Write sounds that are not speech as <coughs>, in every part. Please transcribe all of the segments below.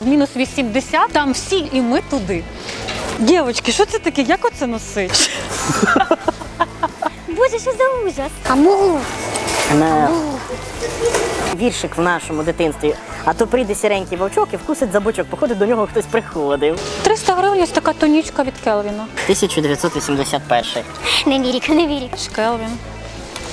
в мінус 80, там всі і ми туди. Дівчатки, що це таке? Як оце носить? <laughs> Боже, що за ужас? А мугу. На віршик в нашому дитинстві. А то прийде сіренький вовчок і вкусить за бочок. Походить до нього хтось приходив. 300 гривень ось така тонічка від Келвіна. 1981. Не вірік, не вірік. Келвін.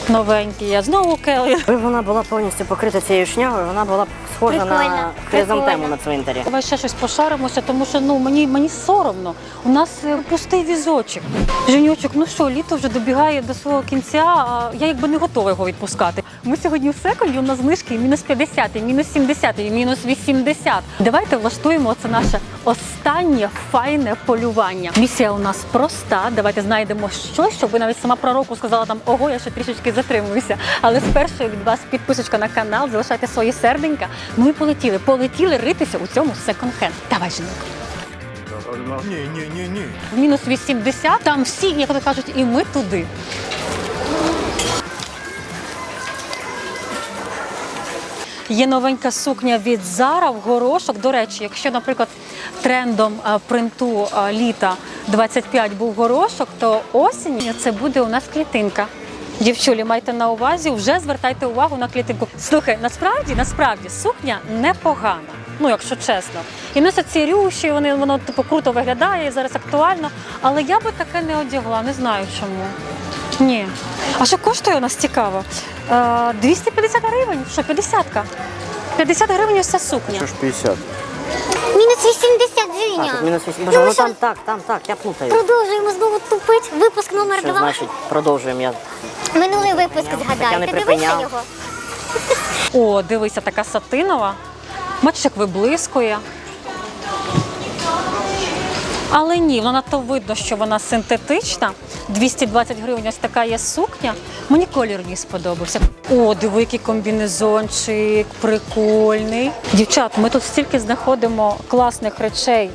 Новенький. Я знову Келвін. Вона була повністю покрита цією шнягою, вона була схожа на Прикольно, хризантему прикольно. на цвинтарі. Давай ще щось пошаримося, тому що ну мені, мені соромно. У нас е, пустий візочок. Женючок, ну що, літо вже добігає до свого кінця, а я якби не готова його відпускати. Ми сьогодні в секунді, у нас знижки мінус 50, і мінус 70, і мінус 80. Давайте влаштуємо це наше останнє файне полювання. Місія у нас проста. Давайте знайдемо щось, щоб ви навіть сама пророку сказала там, ого, я ще трішечки затримуюся. Але спершу від вас підписочка на канал, залишайте свої серденька. Ну і полетіли, полетіли ритися у цьому секонд-хенд. Давай, Женюк. Ні, ні, ні, ні. В мінус 80, там всі, як то кажуть, і ми туди. Є новенька сукня від Zara в горошок. До речі, якщо, наприклад, трендом принту літа 25 був горошок, то осінь це буде у нас клітинка. Дівчулі, майте на увазі, вже звертайте увагу на клітинку. Слухай, насправді, насправді сукня непогана. Ну, якщо чесно. І носять ці рюші, вони воно типу круто виглядає і зараз актуально. Але я би таке не одягла, не знаю чому. Ні. А що коштує у нас цікаво? Е, 250 гривень, що 50-ка? 50 гривень ось ця сукня. Що ж 50? Мінус 80 А, тут Женя. мінус 8. Ну, Боже, воно що? там так, там так, я плутаю. Продовжуємо знову тупить. Випуск номер Що 2. значить продовжуємо я. Минулий випуск Я згадай. не Ти припиняв. його? О, дивися, така сатинова. Бачиш, як виблискує. Але ні, воно надто видно, що вона синтетична. 220 гривень ось така є сукня. Мені колір їй сподобався. О, диви, який комбінезончик, прикольний. Дівчат, ми тут стільки знаходимо класних речей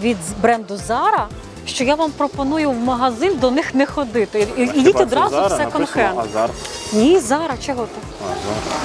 від бренду Zara, що я вам пропоную в магазин до них не ходити. Ідіть одразу все конхен. Азарт. Азар. Ні, Зара, чого ти?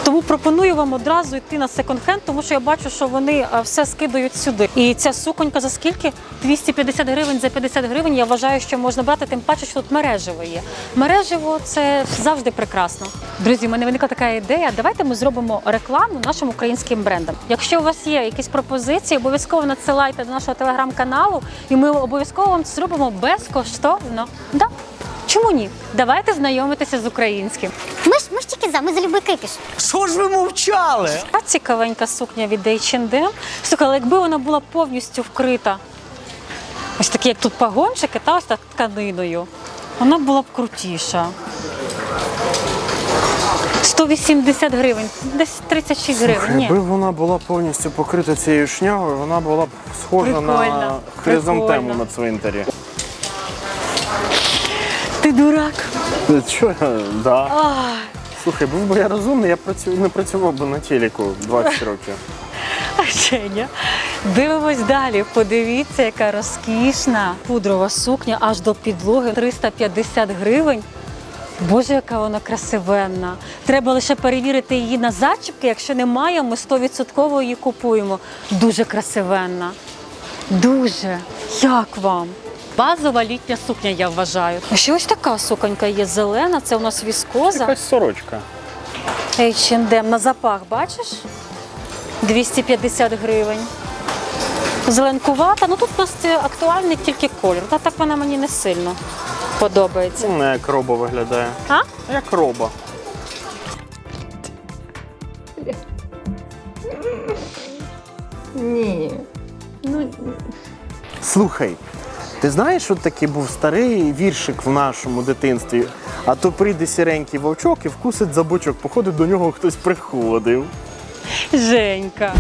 Тому пропоную вам одразу йти на секонд-хенд, тому що я бачу, що вони все скидають сюди. І ця суконька за скільки? 250 гривень за 50 гривень. Я вважаю, що можна брати, тим паче, що тут мережево є. Мережево це завжди прекрасно. Друзі, в мене виникла така ідея. Давайте ми зробимо рекламу нашим українським брендам. Якщо у вас є якісь пропозиції, обов'язково надсилайте до нашого телеграм-каналу, і ми обов'язково вам це зробимо безкоштовно. Да? Чому ні? Давайте знайомитися з українським. Ми ж, ми ж тільки за, ми за любий кипіш. Що ж ви мовчали? А цікавенька сукня від H&M. Слухай, але якби вона була повністю вкрита, ось такі, як тут пагончики, та ось так тканиною, вона була б крутіша. 180 гривень, десь 36 гривень. Ні. Якби вона була повністю покрита цією шнягою, вона була б схожа на Прикольно, хризантему прикольно. на цвинтарі. Ти дурак. Чого? Да. Слухай, був би я розумний, я працю... не працював би на телеку 20 років. <laughs> А Женя, дивимось далі. Подивіться, яка розкішна пудрова сукня аж до підлоги 350 гривень. Боже, яка вона красивенна. Треба лише перевірити її на зачіпки. Якщо немає, ми 100% її купуємо. Дуже красивенна. Дуже. Як вам? Базова літня сукня, я вважаю. А ще ось така суконька є зелена, це у нас віскоза. Якась сорочка. H&M на запах, бачиш? 250 гривень. Зеленкувата. Ну тут у нас актуальний тільки колір. Та так вона мені не сильно подобається. Вона як роба виглядає. А? Як роба. Ні. Слухай, ти знаєш, що такий був старий віршик в нашому дитинстві? А то прийде сіренький вовчок і вкусить за бочок. Походить до нього хтось приходив. Женька.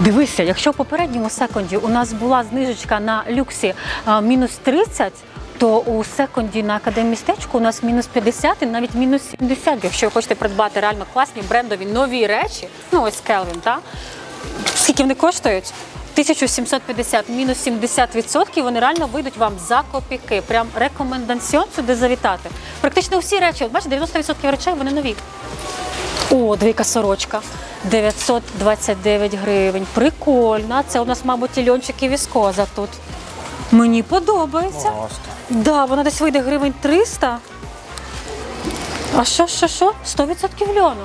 Дивися, якщо в попередньому секунді у нас була знижечка на люксі а, мінус 30, то у секунді на академістечку у нас мінус 50 і навіть мінус 70, якщо ви хочете придбати реально класні брендові нові речі. Ну ось Келвін, так? Скільки вони коштують? 1750 мінус 70%, вони реально вийдуть вам за копійки. Прям рекомендаціон сюди завітати. Практично всі речі, от бачите, 90% речей вони нові. О, двійка сорочка. 929 гривень. Прикольно. Це у нас, мабуть, і льончик і віскоза тут. Мені подобається. Да, вона десь вийде гривень 300. А що, що, що? 100% льону.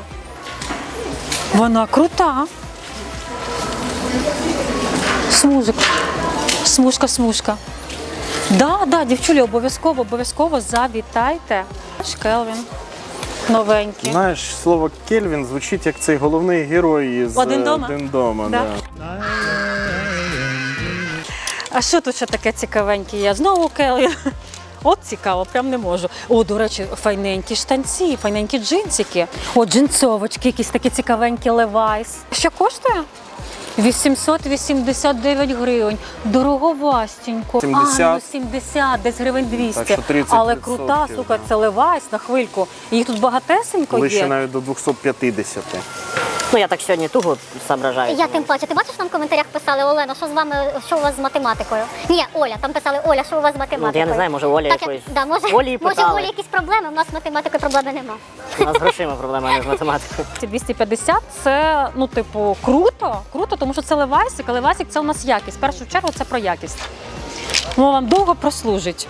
Вона крута. Смужик. Смужка, смужка. Да, да, дівчулі, обов'язково, обов'язково завітайте. Аж Келвін. Новенький. Знаєш, слово Кельвін звучить як цей головний герой із Один е, дома? «Один дома», Да. да. А що тут ще таке цікавеньке є? Знову Келвін. От цікаво, прям не можу. О, до речі, файненькі штанці, файненькі джинсики. О, джинсовочки, якісь такі цікавенькі Levi's. Що коштує? 889 гривень. Дороговастенько. 70. А, ну 70, десь гривень 200. Так що 30%, Але крута, сука, це левась на хвильку. Їх тут багатесенько Ближче є. навіть до 250. Ну я так сьогодні туго соображаю. Я тим паче, ти бачиш, нам в коментарях писали Олена, що з вами, що у вас з математикою? Ні, Оля, там писали Оля, що у вас з математикою. Ну, я не знаю, може, Оля так, якоїсь- Да, може, Олі може, питали. у Олі якісь проблеми, у нас з математикою проблеми нема. У нас з грошима проблема, а не з математикою. Ці 250 це ну, типу, круто, круто, тому що це левайсик, а левайсик це у нас якість. В першу чергу це про якість. Воно вам довго прослужить.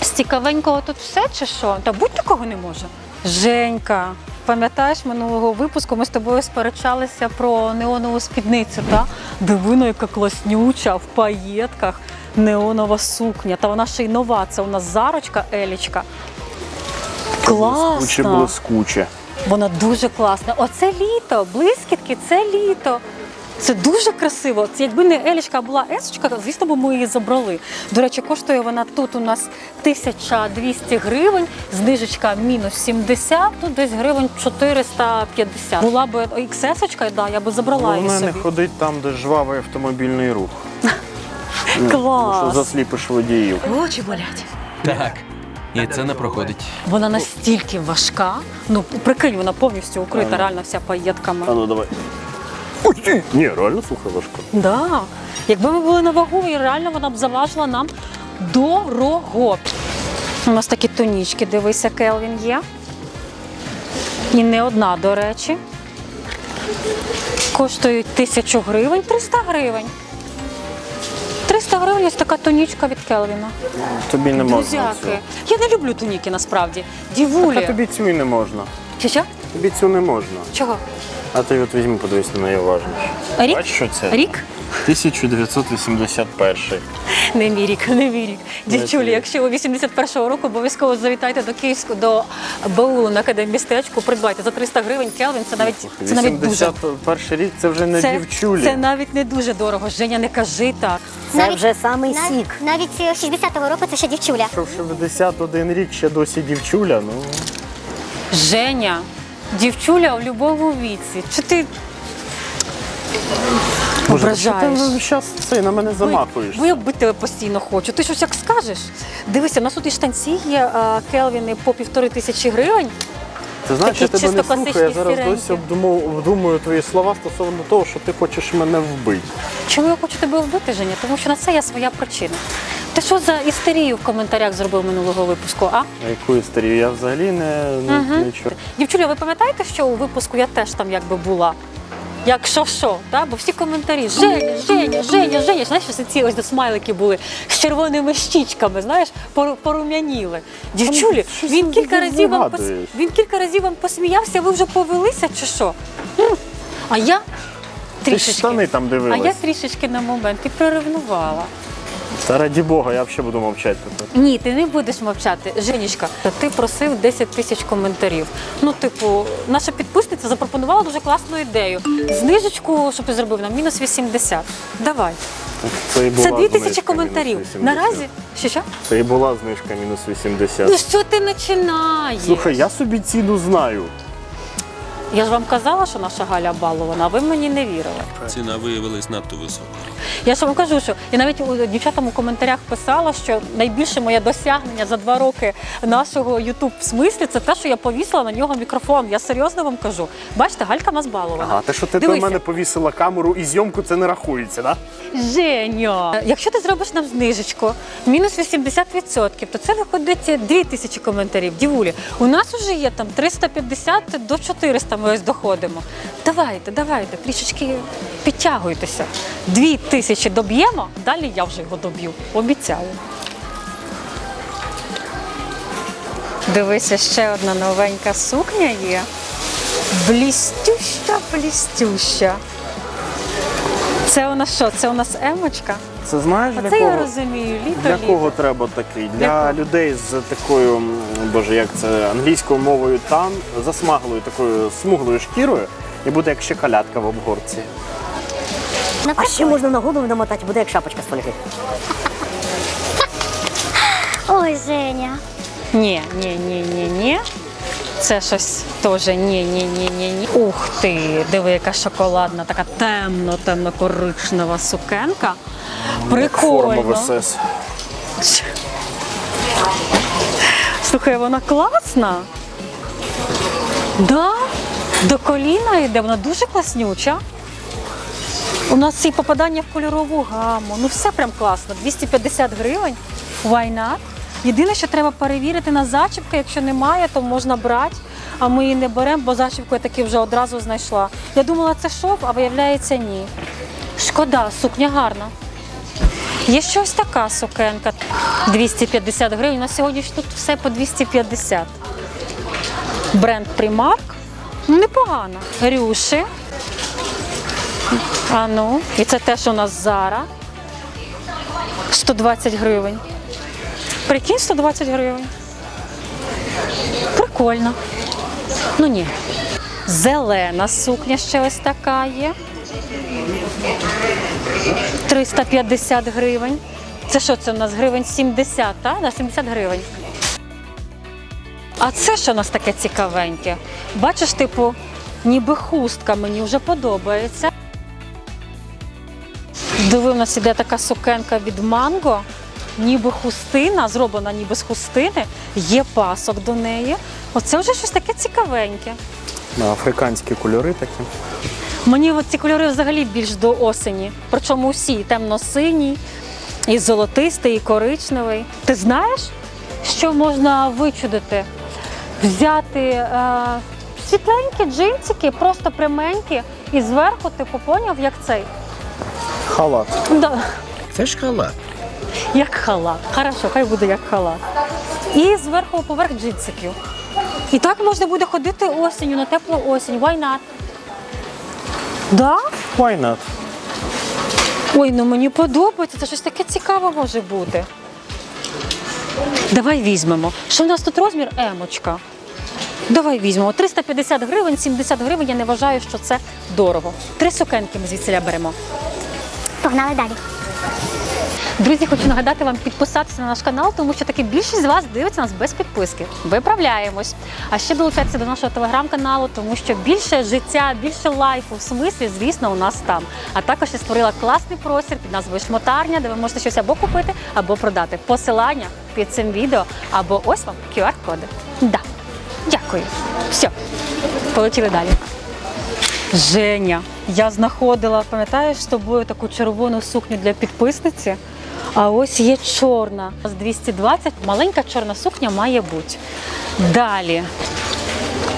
З цікавенького тут все чи що? Та будь такого не може. Женька, пам'ятаєш минулого випуску, ми з тобою сперечалися про неонову спідницю, та? Дивино, яка класнюча в паєтках, неонова сукня. Та вона ще й нова. Це у нас зарочка Елічка. Блискуче, блискуче. Вона дуже класна. Оце літо, блискітки, це літо. Це дуже красиво. Це якби не Елічка, а була Есочка, звісно, б ми її забрали. До речі, коштує вона тут у нас 1200 гривень, знижечка мінус 70, тут десь гривень 450. Була б XS, да, я би забрала її Головне не ходить там, де жвавий автомобільний рух. <laughs> Тому що засліпиш водіїв. Очі болять. Так. І це не проходить. Вона настільки важка. Ну, прикинь, вона повністю укрита, реально вся паєтками. А ну давай. Ой, ти! Ні, реально слухай важко. Да. Якби ми були на вагу, і реально вона б заважила нам дорого. У нас такі тонічки, дивися, Келвін є. І не одна, до речі. Коштують тисячу гривень, 300 гривень. 300 гривень ось така тонічка від Келвіна. Тобі не можна. Друзяки. цю. Я не люблю тоніки насправді. Так, а тобі цю і не можна. Що що? Тобі цю не можна. Чого? А ти от візьми, подивись на неї уважніше. Рік? Бачиш, що це? Рік? 1981. Не мій рік, не мій рік. Дівчулі, якщо ви 81-го року, обов'язково завітайте до Київського до БАУ на академмістечку, придбайте за 300 гривень Келвін. Це навіть це навіть дуже 81 рік це вже не це, дівчулі. це навіть не дуже дорого. Женя, не кажи так. Це вже самий нав- сік. Навіть е, 60-го року це ще дівчуля. Що в 61 рік ще досі дівчуля, ну Женя, дівчуля в любому віці. Чи ти Боже, що ти ображаєш? зараз цей на мене замахуєш? Бо я бити тебе постійно хочу. Ти щось як скажеш? Дивися, у нас тут і штанці є а, Келвіни по півтори тисячі гривень. Ти знаєш, я такі тебе не чисто слухаю, я класичні зараз сіренькі. досі обдумав, обдумую твої слова стосовно того, що ти хочеш мене вбити. Чому я хочу тебе вбити, Женя? Тому що на це є своя причина. Ти що за істерію в коментарях зробив минулого випуску? А? А яку історію? Я взагалі не, не нічого. Дівчуля, ви пам'ятаєте, що у випуску я теж там якби була? Як що що, да? бо всі коментарі Женя, Женя, Женя, Женя. Знаєш, ось ці ось смайлики були з червоними щічками, знаєш, пору- порум'яніли. Дівчулі, що він кілька разів вам пос... вигадуєш? він кілька разів вам посміявся, ви вже повелися чи що? М. А я Ти ж трішечки. штани там А дивилась. я трішечки на момент і приревнувала. Та раді Бога, я взагалі буду мовчати тепер. Ні, ти не будеш мовчати. Женічка, ти просив 10 тисяч коментарів. Ну, типу, наша підписниця запропонувала дуже класну ідею. Знижечку, щоб ти зробив нам мінус 80. Давай. Це, і була Це 2 тисячі знижка коментарів. мінус 80. Наразі. Що що? Це і була знижка мінус 80. Ну що ти починаєш? Слухай, я собі ціну знаю. Я ж вам казала, що наша Галя балована, а ви мені не вірили. Ціна виявилась надто висока. Я ж вам кажу, що я навіть у дівчатам у коментарях писала, що найбільше моє досягнення за два роки нашого Ютуб смислі це те, що я повісила на нього мікрофон. Я серйозно вам кажу. Бачите, Галька нас балована. Ага, те, що ти до мене повісила камеру і зйомку, це не рахується, так? Женя, якщо ти зробиш нам знижечку, мінус 80%, то це виходить 2 тисячі коментарів. Дівулі, у нас вже є там 350 до 400 ми ось доходимо. Давайте, давайте, трішечки підтягуйтеся. Дві тисячі доб'ємо, далі я вже його доб'ю. Обіцяю. Дивися, ще одна новенька сукня є. Блістюща, блістюща. Це у нас що? Це у нас емочка? Це знаєш для Оце я розумію. Літо, Для літо. кого треба такий? Для кого? людей з такою, боже, як це англійською мовою тан, засмаглою такою смуглою шкірою, і буде як шоколадка в обгорці. А ще можна на голову намотати, буде як шапочка з фольги. Ой, Женя. Ні, ні, ні, ні, ні. Це щось теж ні, ні, ні, ні, ні. Ух ти, диви, яка шоколадна, така темно, темно коричнева сукенка. Форма Прикольно. ВСС. Слухай, вона класна. Да, до коліна йде, вона дуже класнюча. У нас і попадання в кольорову гаму. Ну все прям класно. 250 гривень. Why not? Єдине, що треба перевірити на зачіпки. Якщо немає, то можна брати. А ми її не беремо, бо зачіпку я таки вже одразу знайшла. Я думала, це шов, а виявляється, ні. Шкода, сукня гарна. Є щось така сукенка. 250 гривень. На сьогодні ж тут все по 250. Бренд Primark. Ну, Непогано. Рюші. А ну, і це теж у нас Зара. 120 гривень. Прикинь, 120 гривень. Прикольно. Ну ні. Зелена сукня ще ось така є. 350 гривень. Це що це у нас гривень 70, так? Да, 70 гривень. А це що у нас таке цікавеньке? Бачиш, типу, ніби хустка мені вже подобається. Диви, у нас іде така сукенка від манго, ніби хустина, зроблена ніби з хустини, є пасок до неї. Оце вже щось таке цікавеньке. На африканські кольори такі. Мені ці кольори взагалі більш до осені. Причому усі і темно-синій, і золотистий, і коричневий. Ти знаєш, що можна вичудити? Взяти е, світленькі джинсики, просто пряменькі, і зверху, типу, поняв, як цей. Халат. Да. Це ж халат. Як халат. Хорошо, хай буде як халат. І зверху поверх джинсиків. І так можна буде ходити осінню, на теплу осінь. Why not? Да? Why not? Ой, ну мені подобається, це щось таке цікаве може бути. Давай візьмемо. Що в нас тут розмір емочка? Давай візьмемо. 350 гривень, 70 гривень. Я не вважаю, що це дорого. Три сукенки ми звідсиля беремо. Погнали далі. Друзі, хочу нагадати вам підписатися на наш канал, тому що таки більшість з вас дивиться нас без підписки. Виправляємось. А ще долучайтеся до нашого телеграм-каналу, тому що більше життя, більше лайфу в смислі, звісно, у нас там. А також я створила класний простір під назвою Шмотарня, де ви можете щось або купити, або продати. Посилання під цим відео, або ось вам QR-коди. Да. Дякую. Все, полетіли далі. Женя, я знаходила, пам'ятаєш з тобою таку червону сукню для підписниці. А ось є чорна. З 220 маленька чорна сукня має бути. Далі.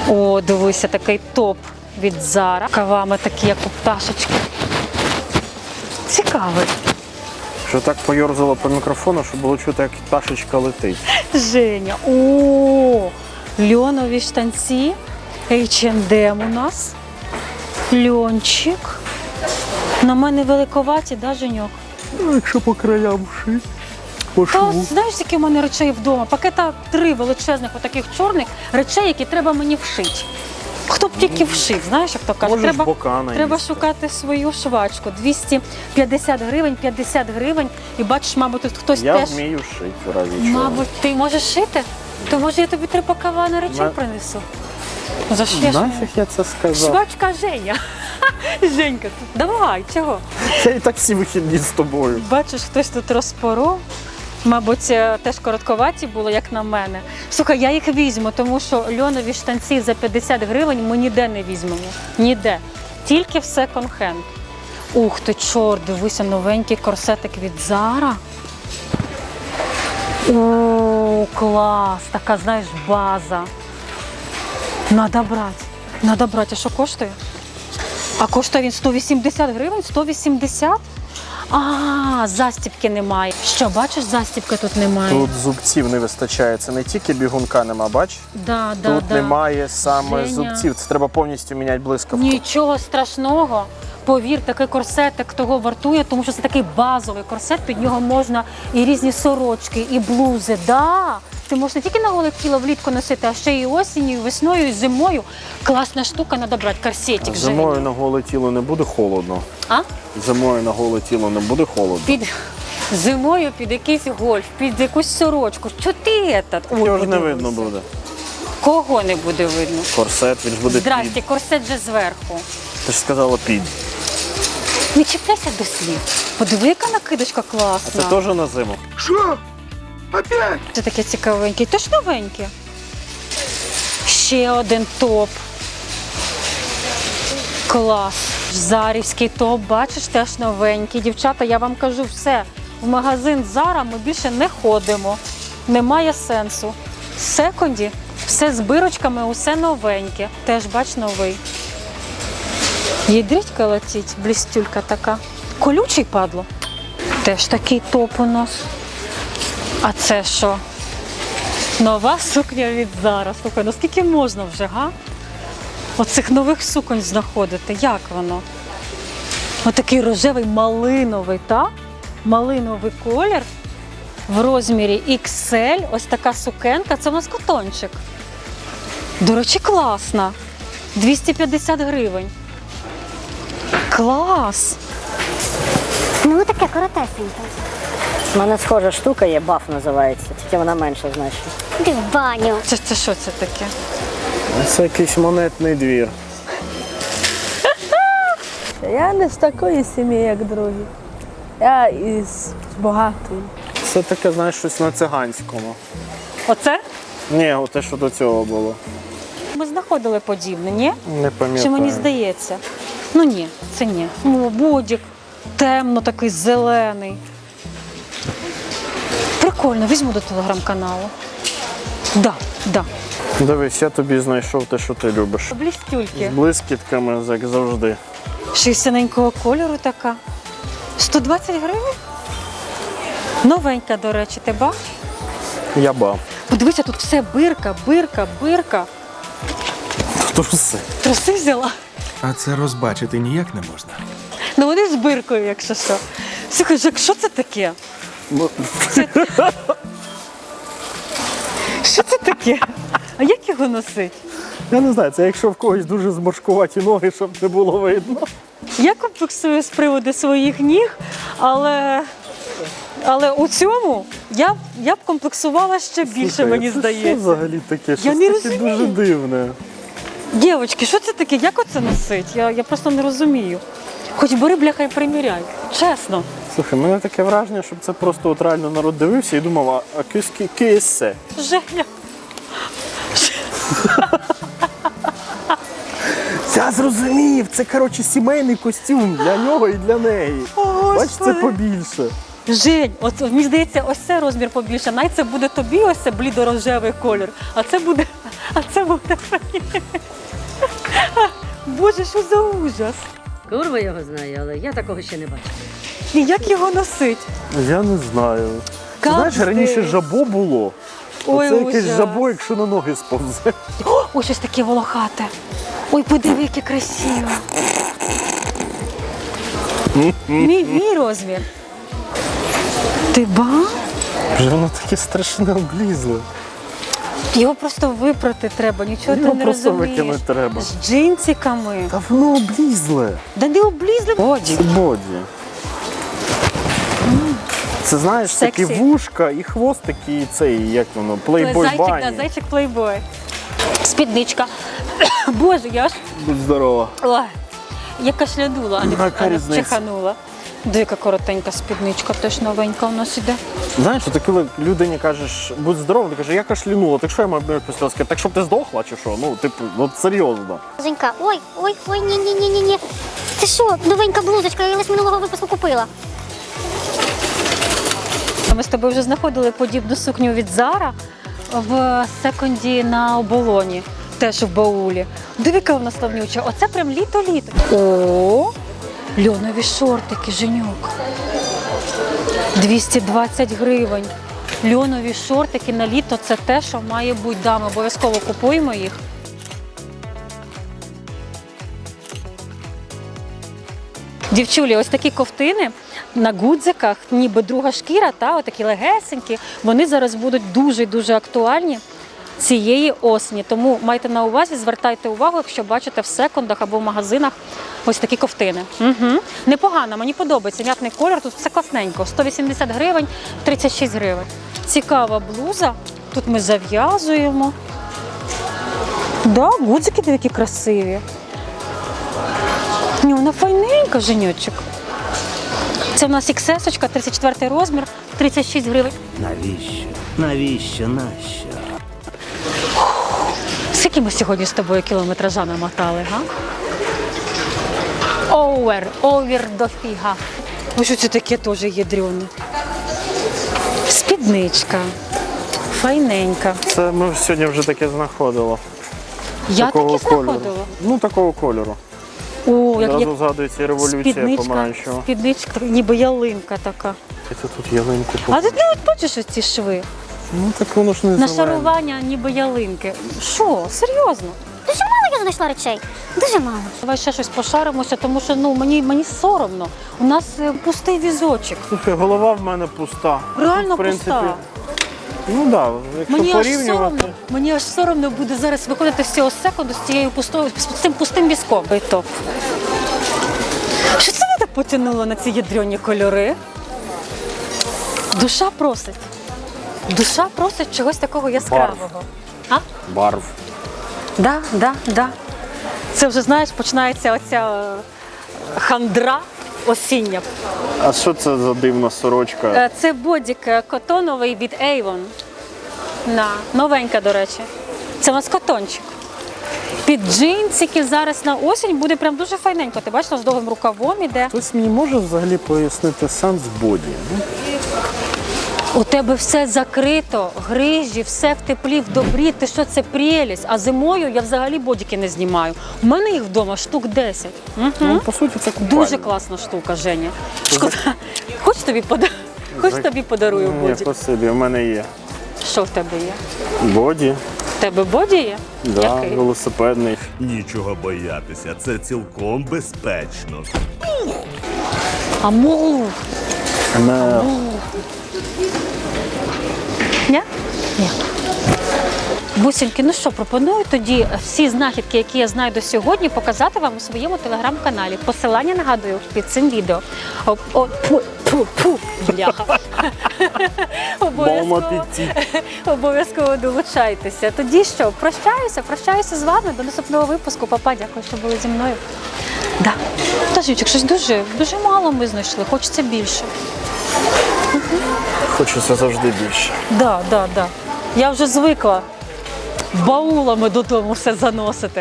О, дивися, такий топ від Зара. Кавами такі, як у пташечки. Цікавий. Що так поєрзало по мікрофону, щоб було чути, як пташечка летить. Женя. О, льонові штанці. H&M у нас. Льончик. На мене великоваті, да, Женьок? Ну, якщо по краям шить, по Та знаєш, які в мене речей вдома? Пакета три величезних отаких чорних речей, які треба мені вшити. Хто б тільки вшив, знаєш, як то кажуть, Можеш треба, бока наїсти. треба шукати свою швачку. 250 гривень, 50 гривень. І бачиш, мабуть, тут хтось Я теж. вмію шити в разі чого. Мабуть, ти можеш шити? То може я тобі три пакавани речей На- принесу? За що я ж Нафіг я це сказав? Швачка Женя. Женька, давай, чого? Я і так всі вихідні з тобою. Бачиш, хтось тут розпоров. Мабуть, е, теж коротковаті було, як на мене. Слухай, я їх візьму, тому що льонові штанці за 50 гривень ми ніде не візьмемо. Ніде. Тільки в секонд-хенд. Ух ти, чор, дивися, новенький корсетик від Зара. О, клас! Така, знаєш, база. Надо брати. Надо брати, що коштує? А коштує він 180 гривень? 180? А, застібки немає. Що, бачиш, застібки тут немає. Тут зубців не вистачає. Це не тільки бігунка нема, бач? Да, да, Тут да. немає саме Женя. зубців. Це треба повністю міняти блискавку. Нічого страшного. Повір, такий корсетик того вартує, тому що це такий базовий корсет, під нього можна і різні сорочки, і блузи. Да. Ти можеш не тільки на голе тіло влітку носити, а ще і осінню, і весною, і зимою. Класна штука, треба брати корсетик. Зимою на голе тіло не буде холодно. А? Зимою на голе тіло не буде холодно. Під зимою під якийсь гольф, під якусь сорочку. Що ти? Ой, Його ж не видно буде. Кого не буде видно? Корсет, він ж буде Здрасте, під. корсет же зверху. Ти ж сказала під. Не чіпляйся до слів. Подиви, яка накидочка класна. А Це теж на зиму. Це таке цікавеньке. Теж новеньке. Ще один топ. Клас. Зарівський топ, бачиш, теж новенький. Дівчата, я вам кажу все. В магазин Зара ми більше не ходимо. Немає сенсу. В секонді все з бирочками, усе новеньке. Теж бач новий. Їдріть летіть, блістюлька така. Колючий падло. Теж такий топ у нас. А це що? Нова сукня від Зара. Слухай, ну скільки можна вже, га? Оцих нових суконь знаходити. Як воно? Отакий рожевий малиновий, та? Малиновий колір в розмірі XL. Ось така сукенка. Це у нас котончик. До речі, класна. 250 гривень. Клас! Ну таке коротесеньке. У мене схожа штука є, баф називається, тільки вона менша значно. Іди в баню. Це, це що це таке? Це якийсь монетний двір. <laughs> Я не з такої сім'ї, як другі. Я із багатої. Це таке, знаєш, щось на циганському. Оце? Ні, те, що до цього було. Ми знаходили подібне, ні? Не пам'ятаю. Чи мені здається? Ну ні, це ні. Ну, бодік, темно такий зелений. Прикольно, візьму до телеграм-каналу. Да, да. Дивись, я тобі знайшов те, що ти любиш. З блискітками, як завжди. Шістяненького кольору така. 120 гривень? Новенька, до речі, ти бачиш? Я бав. Подивися, тут все бирка, бирка, бирка. Труси. Труси взяла. А це розбачити ніяк не можна. Ну вони з биркою, якщо що. Слухай, Жак, що це таке? Що це таке? А як його носить? я не знаю, це якщо в когось дуже зморшкуваті ноги, щоб не було видно. Я комплексую з приводу своїх ніг, але, але у цьому я, я б комплексувала ще більше, Слухай, мені це Що взагалі таке? Щось не таке розумію. дуже дивне. Дівчатки, що це таке? Як оце носить? Я, я просто не розумію. Хоч бери, бляха, і приміряй. Чесно. Слухай, мене таке враження, щоб це просто от реально народ дивився і думав, а, кисе. Женя. Я зрозумів, це коротше сімейний костюм для нього і для неї. Бач, це побільше. Жень, от мені здається, ось це розмір побільше. Най це буде тобі ось це блідорожевий колір, а це буде. А це буде. мені. Боже, що за ужас? Курва його знає, але я такого ще не бачила. І як його носить? Я не знаю. Ти знаєш, раніше жабо було. Ой, Оце якесь ужас. жабо, якщо на ноги сповзе. О, ось щось таке волохате. Ой, подиви, яке красиве. Мій, мій розмір. Ти ба? Вже воно таке страшне облізле. Його просто випрати треба, нічого Його ти не просто розумієш. викинути треба. З джинсиками. Та воно облізле. Да не облізли боді. Це боді. Це знаєш, такі Сексі. вушка і хвост такий цей, як воно, плейбой Зайчик, да, бані. зайчик плейбой. Спідничка. <coughs> Боже, я ж Будь здорова. ой, я кашлянула, а не, Яка а не різниця? чиханула. Дика коротенька спідничка, теж новенька у нас іде. Знаєш, ти коли людині кажеш, будь здорова, ти каже, я кашлянула, так що я маю після сказати, так щоб ти здохла чи що? Ну, типу, от серйозно. Женька, ой, ой, ой, ні, ні, ні, ні, ні. Це що, новенька блузочка, я лише минулого випуску купила. Ми з тобою вже знаходили подібну сукню від Зара в секонді на оболоні. теж в баулі. Яка вона славнюча. Оце прям літо-літо. О, льонові шортики, женюк. 220 гривень. Льонові шортики на літо це те, що має бути. Да, ми обов'язково купуємо їх. Дівчулі, ось такі ковтини на гудзиках, ніби друга шкіра, та отакі легесенькі. Вони зараз будуть дуже дуже актуальні цієї осені. Тому майте на увазі, звертайте увагу, якщо бачите в секондах або в магазинах ось такі ковтини. Угу. Непогано, мені подобається м'ятний колір. Тут все класненько. 180 гривень, 36 гривень. Цікава блуза. Тут ми зав'язуємо. Да, гудзики які красиві. Ні, вона файненька, женючок. Це в нас XS, 34 розмір, 36 гривень. Навіщо? Навіщо? Нащо? Скільки ми сьогодні з тобою кілометража намотали, га? Овер, овер до фіга. Ось що це таке теж ядрене. Спідничка. Файненька. Це ми сьогодні вже таке знаходили. Я такого таке знаходила. Ну, такого кольору. О, як, Одразу як згадується революція спідничка, помаранчева. спідничка, ніби ялинка така. Це тут ялинку А ти не от бачиш ці шви? Ну так воно ж не зелене. Нашарування ніби ялинки. Що, серйозно? Дуже мало я знайшла речей. Дуже мало. Давай ще щось пошаримося, тому що ну мені, мені соромно. У нас е, пустий візочок. Слухай, голова в мене пуста. Реально в принципі, пуста. Ну так, да, якщо Мені аж порівнювати. соромно. Мені аж соромно буде зараз виходити з цього секунду з цією пустою з цим пустим візком. Ой, топ. Що це не так потягнуло на ці ядрені кольори? Душа просить. Душа просить чогось такого яскравого. А? Барв. Да, да, да. Це вже знаєш, починається оця е, хандра осіння. А що це за дивна сорочка? Е, Це бодік е, котоновий від Avon. На, новенька, до речі. Це у нас котончик. Під джинсики зараз на осінь буде прям дуже файненько. Ти бачиш, з довгим рукавом іде. Хтось мені може взагалі пояснити сенс боді? У тебе все закрито, грижі, все в теплі, в добрі. Ти що це прелість? А зимою я взагалі бодіки не знімаю. У мене їх вдома штук 10. Угу. Ну, по суті, це купальня. Дуже класна штука, Женя. Шкода. Хоч тобі пода... Хоч тобі подарую Ні, бодік. спасибі, у мене є. Що в тебе є? Боді, В тебе боді є? да, Який? велосипедний. Нічого боятися, це цілком безпечно. А мов. Не... Ні? Ні. Бусіньки, ну що, пропоную тоді всі знахідки, які я знайду сьогодні, показати вам у своєму телеграм-каналі. Посилання нагадую під цим відео. О, о, пу, пу, пу, бляха. <laughs> Обов'язково, <laughs> обов'язково долучайтеся. Тоді що, прощаюся, прощаюся з вами до наступного випуску. Папа, дякую, що були зі мною. Да. Тажичок, щось дуже, дуже мало ми знайшли, хочеться більше. Хочеться завжди більше. Да, да, да. Я вже звикла баулами додому все заносити.